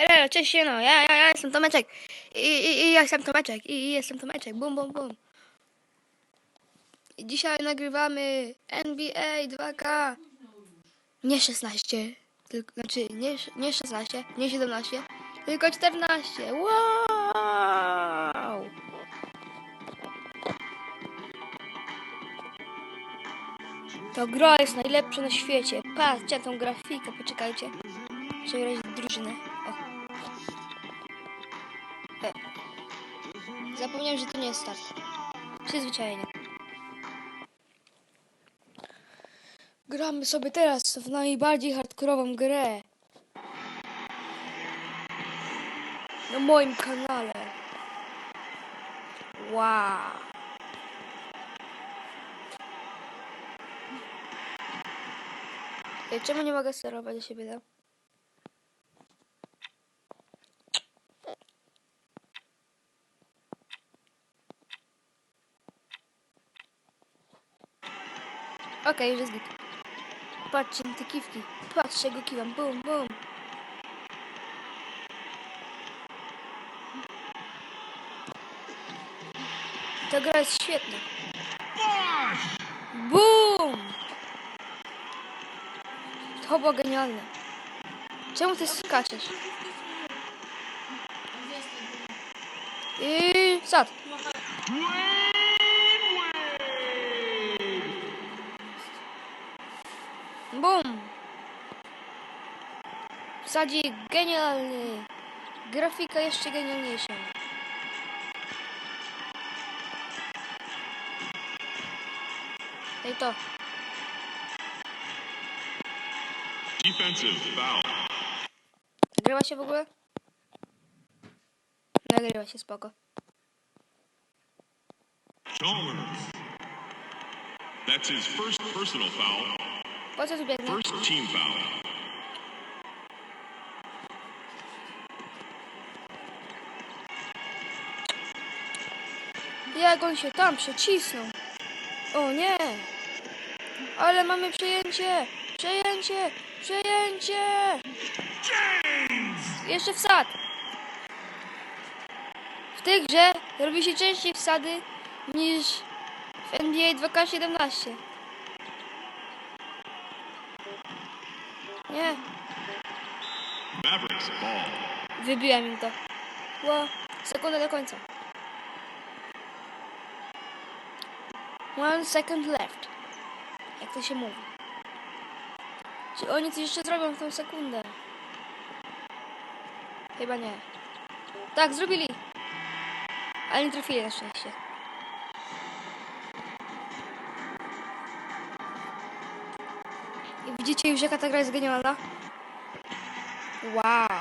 Elo, cześć no, ja, ja, ja jestem Tomeczek. I, i, I ja jestem Tomeczek. I, I jestem Tomeczek. Bum, bum, bum. I dzisiaj nagrywamy NBA 2K. Nie 16. Tylko, znaczy nie, nie 16, nie 17, tylko 14. Wow! To gra jest najlepsza na świecie. Patrzcie tą grafikę, poczekajcie. Przegrać drużynę. Zapomniałem, że to nie jest start. Przyzwyczajenie. Gramy sobie teraz w najbardziej hardkorową grę. Na moim kanale. Wow. Czemu nie mogę sterować do siebie, no? Okej, już jest git. Patrzcie na te kiwki. Patrzcie, go kiwam. Bum, bum. Ta gra jest świetna. Bum! To było genialne. Czemu ty skaczesz? I sad. Bum! Wsadzi genialny. Grafika jeszcze genialniejsza. Ej to. Defensive foul. Nagrywa się w ogóle? Nagrywa się spoko. Chalmers. That's his first personal foul. Po co tu? First team foul. Jak on się tam przecisnął. O nie! Ale mamy przejęcie! Przejęcie! Przejęcie! Jeszcze wsad! W tej grze robi się częściej wsady niż w NBA 2K17. Nie, wybiłem im to. Ło, sekunda do końca. One second left. Jak to się mówi? Czy oni coś jeszcze zrobią w tą sekundę? Chyba nie. Tak, zrobili. Ale nie trafili na szczęście. I widzicie już jaka ta gra jest genialna? Wow.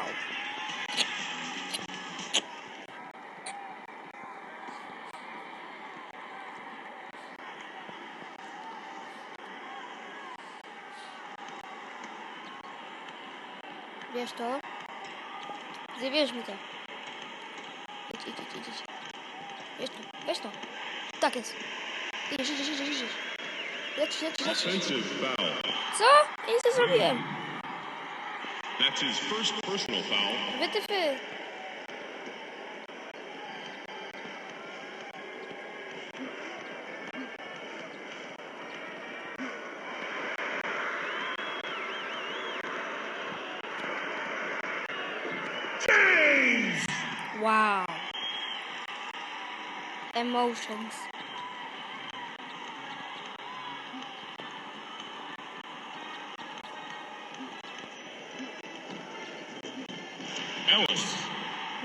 Wiesz to? Zawierz mi to. Idź, idź, idź, idź. Wiesz to, wiesz to. Tak jest. Idziesz, idziesz, idziesz, idziesz. Lecisz, lecisz, lecisz. Co? Ja nic nie zrobiłem. That's his first personal foul. Wytyfy. Wow. Emotions.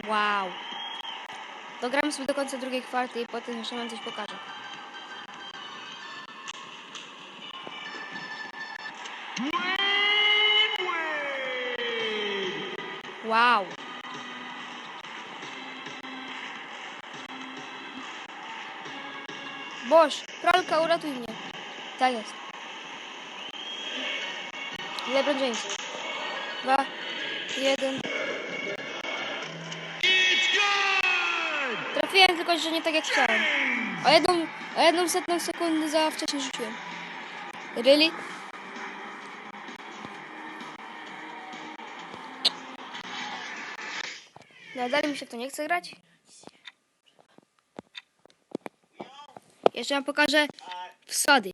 Wow. Dogramy sobie do końca drugiej kwarty i potem jeszcze wam coś pokażę. Wow. Boż, pralka, uratuj mnie. Tak jest. LeBron James. Dwa, jeden. Trafiłem tylko, że nie tak jak chciałem. O jedną, o jedną setną sekundę za wcześnie rzuciłem. Really? Dalej mi się w to nie chce grać. Jeszcze wam pokażę wsady.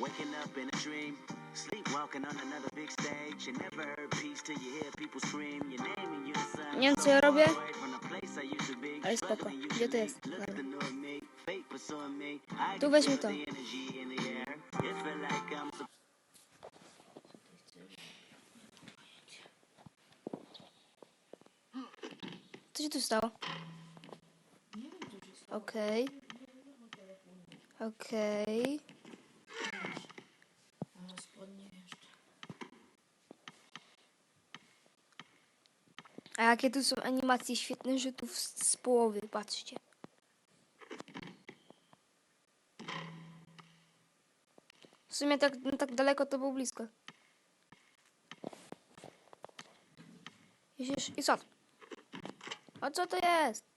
Waking up in a dream, sleepwalking on another big stage. You never heard peace till you hear people scream your name and you're the Nie wiem co ja robię, ale spoko. Gdzie to jest? Dobra. Tu weźmy to. Co się tu stało? Okej. Okej. A jakie tu są animacje świetnych rzutów z, z połowy, patrzcie. W sumie tak, no tak daleko to było blisko. Jedziesz i co? A co to jest?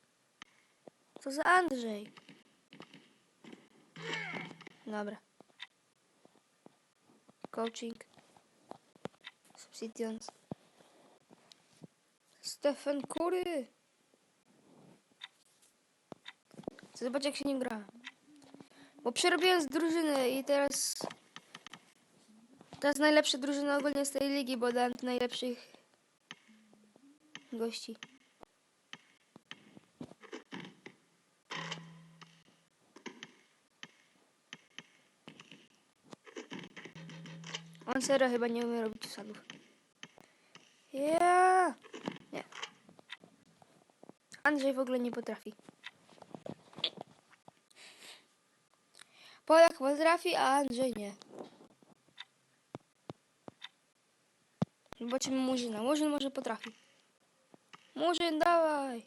Co za Andrzej? Dobra. Coaching. Subsidians. Stefan Kury. Chcę zobaczyć jak się nim gra. Bo przerobiłem z drużyny i teraz... Teraz najlepsze drużyny ogólnie z tej ligi, bo dałem najlepszych gości. On serio chyba nie umie robić sadów. Ja. Nie. Andrzej w ogóle nie potrafi. Polak potrafi, a Andrzej nie. Zobaczymy Murzyna. Murzyn może potrafi. Murzyn, dawaj.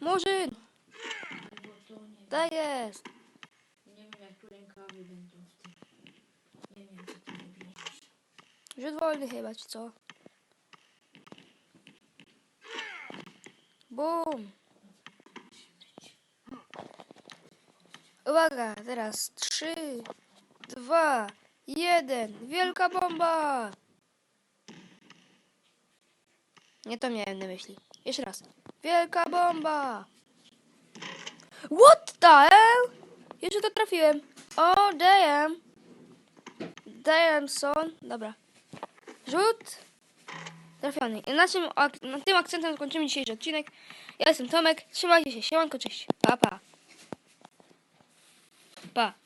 Murzyn! Tak jest. Rękawy będą w tym. Nie wiem co ty wybierzesz. Rzut wolny chyba, czy co? Bum! Uwaga, teraz trzy, dwa, jeden. Wielka bomba! Nie to miałem na myśli. Jeszcze raz. Wielka bomba! What the hell? Jeszcze to trafiłem. Oh damn! Damn son. Dobra. Rzut. Trafiony. I na tym, na tym akcentem kończymy dzisiejszy odcinek. Ja jestem Tomek. Trzymajcie się. Siemanko, cześć. Pa, pa. Pa.